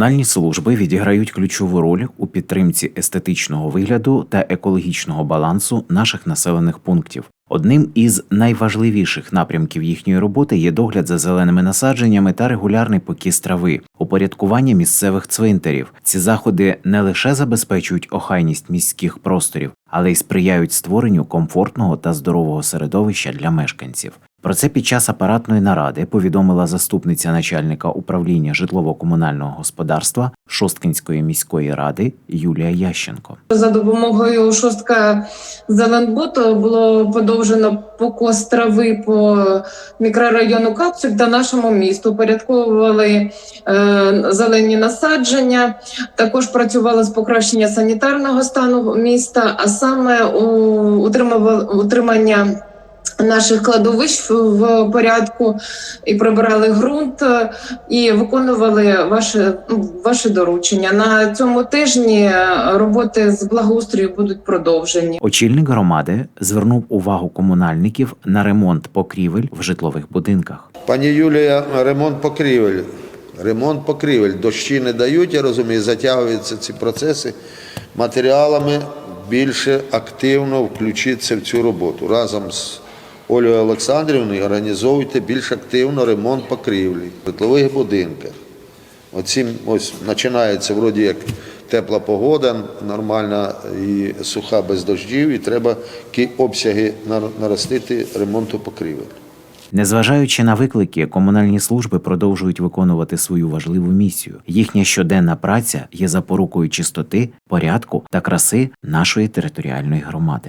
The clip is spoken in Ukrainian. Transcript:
Комунальні служби відіграють ключову роль у підтримці естетичного вигляду та екологічного балансу наших населених пунктів. Одним із найважливіших напрямків їхньої роботи є догляд за зеленими насадженнями та регулярний покіс трави, упорядкування місцевих цвинтарів. Ці заходи не лише забезпечують охайність міських просторів, але й сприяють створенню комфортного та здорового середовища для мешканців. Про це під час апаратної наради повідомила заступниця начальника управління житлово-комунального господарства Шосткинської міської ради Юлія Ященко. За допомогою шостка Зеленботу було подовжено покос трави по мікрорайону Капсуль та нашому місту. Порядковували е, зелені насадження. Також працювали з покращення санітарного стану міста, а саме у утримання. Наших кладовищ в- порядку і прибирали ґрунт е, і виконували ваше ну, ваші доручення. На цьому тижні роботи з благоустрою будуть продовжені. Очільник громади звернув увагу комунальників на ремонт покрівель в житлових будинках. Пані Юлія, ремонт покрівель. Ремонт покрівель. Дощі не дають, я розумію, затягуються ці процеси. Матеріалами більше активно включитися в цю роботу. Разом з Олею Олександрівною організовуйте більш активно ремонт покрівлі в житлових будинках. Оцім ось починається вроді як тепла погода, нормальна і суха без дощів, і треба обсяги нар- наростити ремонту покрівель. Незважаючи на виклики, комунальні служби продовжують виконувати свою важливу місію. Їхня щоденна праця є запорукою чистоти, порядку та краси нашої територіальної громади.